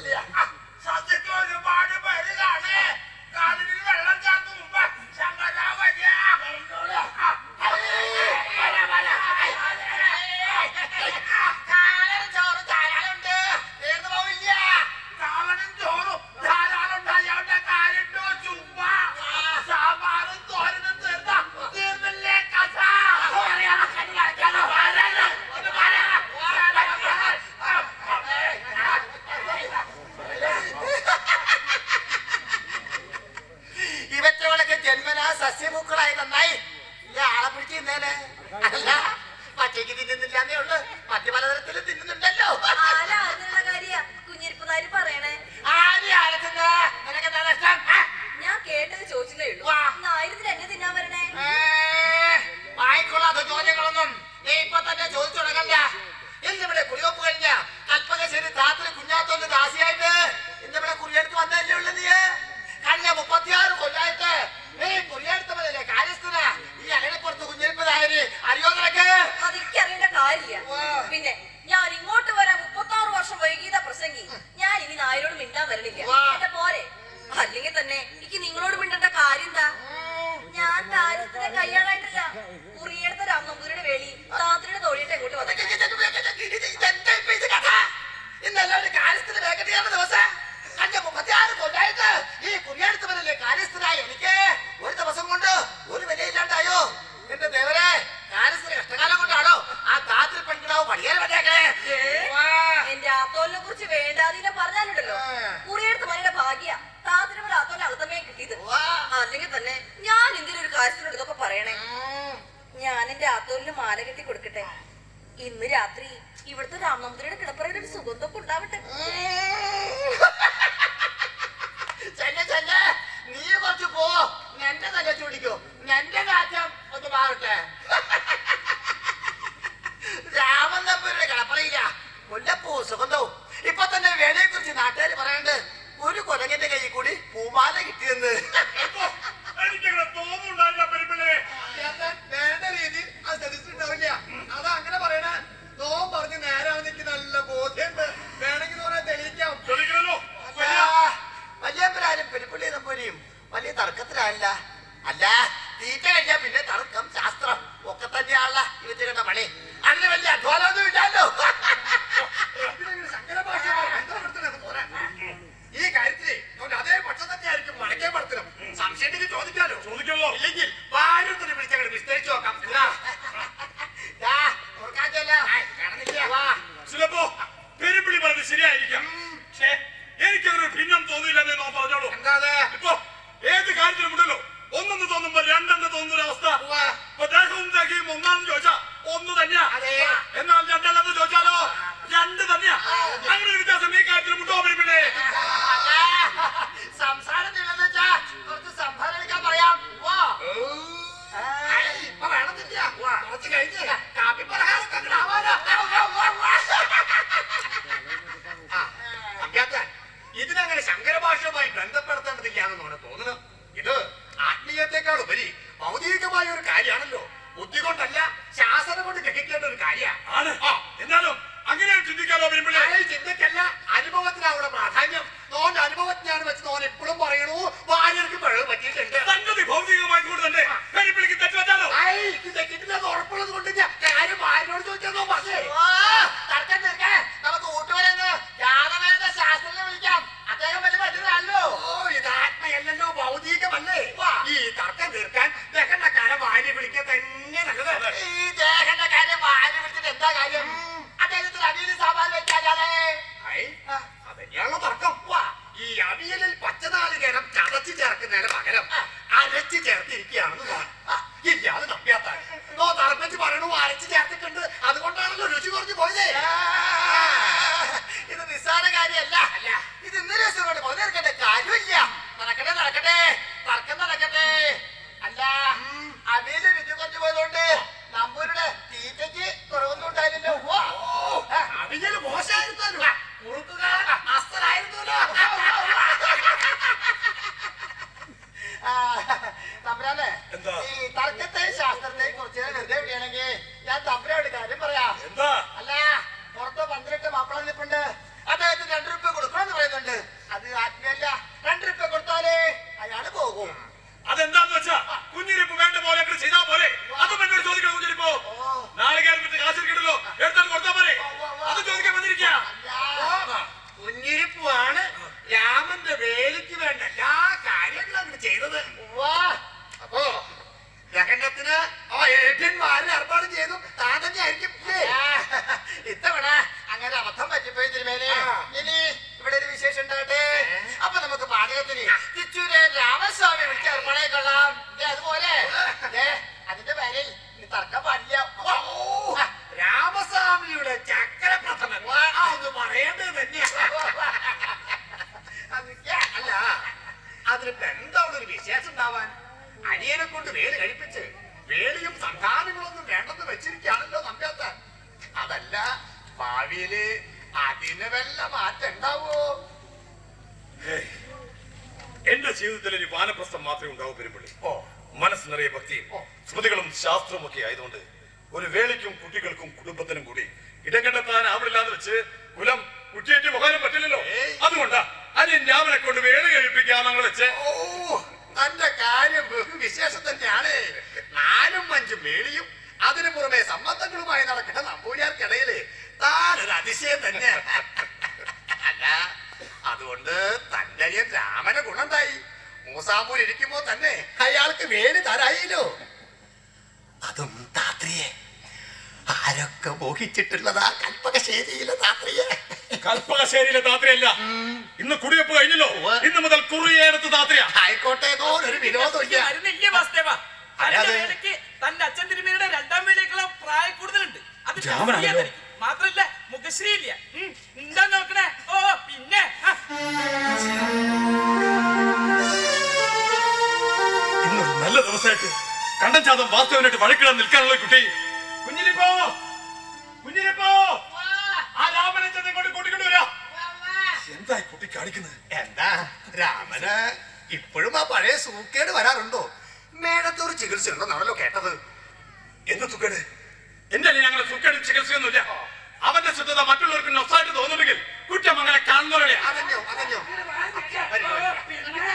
இல்லையா നന്നായി. ഇല്ലേ ആളെ പിടിച്ച് തിന്നേനെ. അല്ല പച്ചയ്ക്ക് തിന്നുന്നില്ലാന്നേ ഉള്ളു. മറ്റു പലതരത്തിലും തിന്നുന്നുണ്ടല്ലോ. വേഗതയാണ് ദിവസം. കഴിഞ്ഞ മുപ്പത്തിയാറ് കൊല്ലായിട്ട് ഈ കുറിയെടുത്തവരല്ലേ കാര്യസ്ഥനായ എനിക്ക്? ഒരു ദിവസം കൊണ്ട് ഒരു വിലയില്ലാണ്ടായോ എന്റെ ദേവരെ കാര്യസ്ഥന് കഷ്ടകാലം കൊണ്ടാണോ ആ കാത്തിൽ പെൺകിടാവ് പടിയേറെ വന്നേക്കണേ? വാ. എന്റെ ആത്തോലിനെ കുറിച്ച് വേണ്ടാതീനെ പറഞ്ഞാലുണ്ടല്ലോ. ആ. കുറിയെടുത്ത് മണിയുടെ ഭാഗ്യ. താത്രിയുടെ ആത്തോലെ അകത്തമേ കിട്ടിയത്. അല്ലെങ്കിൽ തന്നെ ഞാൻ എന്തിനൊരു കാര്യത്തിനോട് ഇതൊക്കെ പറയണേ. ഞാൻ എന്റെ ആത്തോലിന് മാല കെട്ടി കൊടുക്കട്ടെ? ഇന്ന് രാത്രി ഇവിടുത്തെ രാമനമ്പൂരിയുടെ കിടപ്പറയിൽ ഒരു സുഗന്ധമൊക്കെ ഉണ്ടാവട്ടെ. നീ കുറച്ച് പോ. എന്റെ തല ചൂടിക്കോ. എന്റെ നാറ്റം ഒന്ന് മാറട്ടെ. രാമൻ നമ്പൂരുടെ കടപ്പറയില്ല. മുല്ലപ്പൂ സുഗന്ധവും. ഇപ്പൊ തന്നെ വേലയെ കുറിച്ച് നാട്ടുകാർ പറയണ്ട് ഒരു കൊലങ്ങന്റെ കയ്യിൽ കൂടി പൂമാല കിട്ടിയെന്ന്. എനിക്കങ്ങനെ തോന്നുന്നുണ്ടായില്ല. ശരിയായിരിക്കാം. പക്ഷേ എനിക്കങ്ങനെ ഒരു ഭിന്നം തോന്നിയില്ലെന്നേ നോ പറഞ്ഞോളൂ? ഇപ്പൊ ഏത് കാര്യത്തിലും ഉണ്ടല്ലോ? ഒന്നെന്ന് തോന്നുമ്പോ രണ്ടെന്ന് തോന്നുന്ന അവസ്ഥ. ഇപ്പൊ ദേഹവും ദേഹിയും ഒന്നാണെന്ന് ചോദിച്ചാ ഒന്ന് തന്നെയാ. എന്നാൽ രണ്ടല്ലെന്ന് ചോദിച്ചാലോ? രണ്ട് തന്നെയാ. അങ്ങനെ ഒരു വ്യത്യാസം ഈ കാര്യത്തിലുമുണ്ടോ പെരുപ്പിള്ളേ ഇതിനങ്ങനെ ശങ്കര ഭാഷയുമായി ബന്ധപ്പെടുത്തേണ്ടതില്ല എന്നാണ് തോന്നുന്നത് ഇത് ആത്മീയത്തെക്കാൾ ഉപരി ഭൗതികമായ ഒരു കാര്യമാണല്ലോ. ബുദ്ധി കൊണ്ടല്ല ശാസനം കൊണ്ട് ഗ്രഹിക്കേണ്ട ഒരു കാര്യമാണ് എന്നാലും അങ്ങനെ ചിന്തിക്കാലോ ചിന്തക്കല്ല. അനുഭവത്തിനാവുള്ള പ്രാധാന്യം. നോന്റെ അനുഭവത്തിനാണ് വെച്ച് നോൻ എപ്പോഴും പറയണു ഭാര്യർക്ക് പിഴവ് പറ്റിയിട്ടുണ്ട് സംഗതി ഭൗതികമായി കൂടെ തന്നെ പെരുപ്പിള്ളിക്ക് തെറ്റുവച്ചാലോ ഐ, ഇത് തെറ്റിട്ടില്ലെന്ന് ഉറപ്പുള്ളത് കൊണ്ട് ഞാൻ കാര്യം ഭാര്യനോട് ചോദിച്ചോ പക്ഷേ തർക്കം തീർക്കാൻ നമുക്ക് ഊട്ടുവരെന്ന് യാദവേദ ശാസ്ത്രജ്ഞനെ വിളിക്കാം അദ്ദേഹം വലിയ പറ്റുന്നല്ലോ ഓ ഇത് ആത്മയല്ലല്ലോ ഭൗതികമല്ലേ ഈ തർക്കം തീർക്കാൻ ദഹനക്കാരെ തന്നെ നല്ലത് ഈ ദേഹന്റെ ഭാര്യ വിളിച്ചിട്ട് എന്താ കാര്യം? അദ്ദേഹത്തിന് അവിയൽ സാമാൻ വെക്കാതെ അതന്നെയാണോ തർക്കം. ഈ അവിയലിൽ പച്ചനാളികേരം ചതച്ച് ചേർക്കുന്നതിന് പകരം അരച്ച് ചേർത്തിരിക്കുകയാണെന്ന് തോന്നുന്നു ഇല്ല അത് നമ്പ്യാത്ത നോ തറപ്പിച്ച് പറയണു അരച്ച് ചേർത്തിട്ടുണ്ട്. അതുകൊണ്ടാണല്ലോ രുചി കുറഞ്ഞു പോയത്. ഇത് നിസ്സാര കാര്യമല്ല. ഇത് ഇന്നലെ ദിവസം കൊണ്ട് മുതലെടുക്കേണ്ട കാര്യമില്ല. നടക്കട്ടെ നടക്കട്ടെ. തർക്കം നടക്കട്ടെ. അല്ല. അവിയൽ രുചി കുറഞ്ഞു പോയതുകൊണ്ട് നമ്പൂരുടെ തീറ്റയ്ക്ക് കുറവൊന്നും ഉണ്ടായില്ലല്ലോ അവിയൽ മോശമായിരുന്നല്ലോ. കുറുക്കുകാരൻ അസ്തരായിരുന്നല്ലോ ആ, തമ്പുരാനെ? ഈ തർക്കത്തെ ശാസ്ത്രത്തെ താൻ തന്നെ ഇത്തവണ അങ്ങനെ അബദ്ധം പറ്റിപ്പോയി തിരുമേനെ. ഇനി ഇവിടെ ഒരു വിശേഷം ഉണ്ടാകട്ടെ? അപ്പൊ നമുക്ക് പാചകത്തിന് തിച്ചൂര് രാമസ്വാമി വിളിച്ച് ഏർപ്പാടായി കൊള്ളാം. അതുപോലെ. അതിന്റെ പേരിൽ ഇനി തർക്കം പാടില്ല. രാമസ്വാമിയുടെ ചക്കര പ്രഥമൻ ഒന്ന് പറയേണ്ടത് തന്നെയാ. അല്ല. അതിനിപ്പോ എന്താ ഒരു വിശേഷം ഉണ്ടാവാൻ? അടിയനെ കൊണ്ട് വേൽ കഴിപ്പിച്ച് ഭാവിയിൽ അതിന് വല്ല മാറ്റം ഉണ്ടാവോ? എന്റെ ജീവിതത്തിൽ ഒരു വാനപ്രസ്ഥം മാത്രമേ ഉണ്ടാവൂ പെരുമ്പള്ളി. ഓ. മനസ്സ് നിറയെ ഭക്തിയും സ്മൃതികളും ശാസ്ത്രവും ഒക്കെ ആയതുകൊണ്ട് ഒരു വേളിക്കും കുട്ടികൾക്കും കുടുംബത്തിനും കൂടി ഇടം കണ്ടെത്താൻ ആവില്ലാന്ന് വെച്ച് കുലം കുറ്റിയേറ്റ് പോകാനും പറ്റില്ലല്ലോ. അതുകൊണ്ടാ അനിയൻ ഞാവനെ കൊണ്ട് വേള കഴിപ്പിക്കാമെന്ന് വെച്ച് ഓ തന്റെ കാര്യം വിശേഷം തന്നെയാണ് നാലും അഞ്ചും വേളിയും അതിനു പുറമെ സംബന്ധങ്ങളുമായി നടക്കുന്ന നമ്പൂരിയാർക്കിടയിൽ താനൊരു അതിശയം തന്നെ അല്ല അതുകൊണ്ട് തന്റെ അനിയൻ രാമന് ഗുണണ്ടായി മൂസാമ്പൂർ ഇരിക്കുമ്പോ തന്നെ അയാൾക്ക് വേര് തരായില്ലോ. അതും താത്രിയെ ആരൊക്കെ മോഹിച്ചിട്ടുള്ളതാ കൽപ്പകശേരിയിലെ താത്രിയെ? കൽപ്പകശേരിയിലെ താത്രിയല്ല. ഇന്ന് കുടിവെപ്പ് കഴിഞ്ഞല്ലോ. ഇന്ന് മുതൽ കുറിയേടത്ത് താത്രിയ. ആയിക്കോട്ടെ ഒരു വിനോദമില്ല. തന്റെ അച്ഛൻ തിരുമേനിയുടെ രണ്ടാം വേലയേക്കുള്ള പ്രായ കൂടുതലുണ്ട്. മാത്രല്ല മുഖശ്രീ ഇല്ല എന്താ നോക്കണേ? ഓ പിന്നെ. ഇന്നൊരു നല്ല ദിവസമായിട്ട് കണ്ടൻ ചാതം വാസ്തവനായിട്ട് വഴക്കിടാൻ നിൽക്കാനുള്ള കുട്ടി. കുഞ്ഞിരിപ്പോ കുഞ്ഞിരിപ്പോ ആ രാമനെ ചെന്ന് ഇങ്ങോട്ട് കൂട്ടിക്കൊണ്ട് വരാ. എന്താ ഈ കുട്ടി കാണിക്കുന്നത്? എന്താ രാമന് ഇപ്പോഴും ആ പഴയ സൂക്കേട് വരാറുണ്ടോ? മേടത്തൊരു ചികിത്സ ഉണ്ടെന്നാണല്ലോ കേട്ടത്. എന്ത് തുക്കേട് എന്റെ ഞങ്ങളെ സൂക്കേട് ചികിത്സയൊന്നുമില്ല. അവന്റെ ശുദ്ധത മറ്റുള്ളവർക്ക് നൊസായിട്ട് തോന്നുന്നുണ്ടെങ്കിൽ കുറ്റം അങ്ങനെ കാണുന്നവരുടെ അതന്നെയോ അതന്നെയോ ഓ, പിന്നെ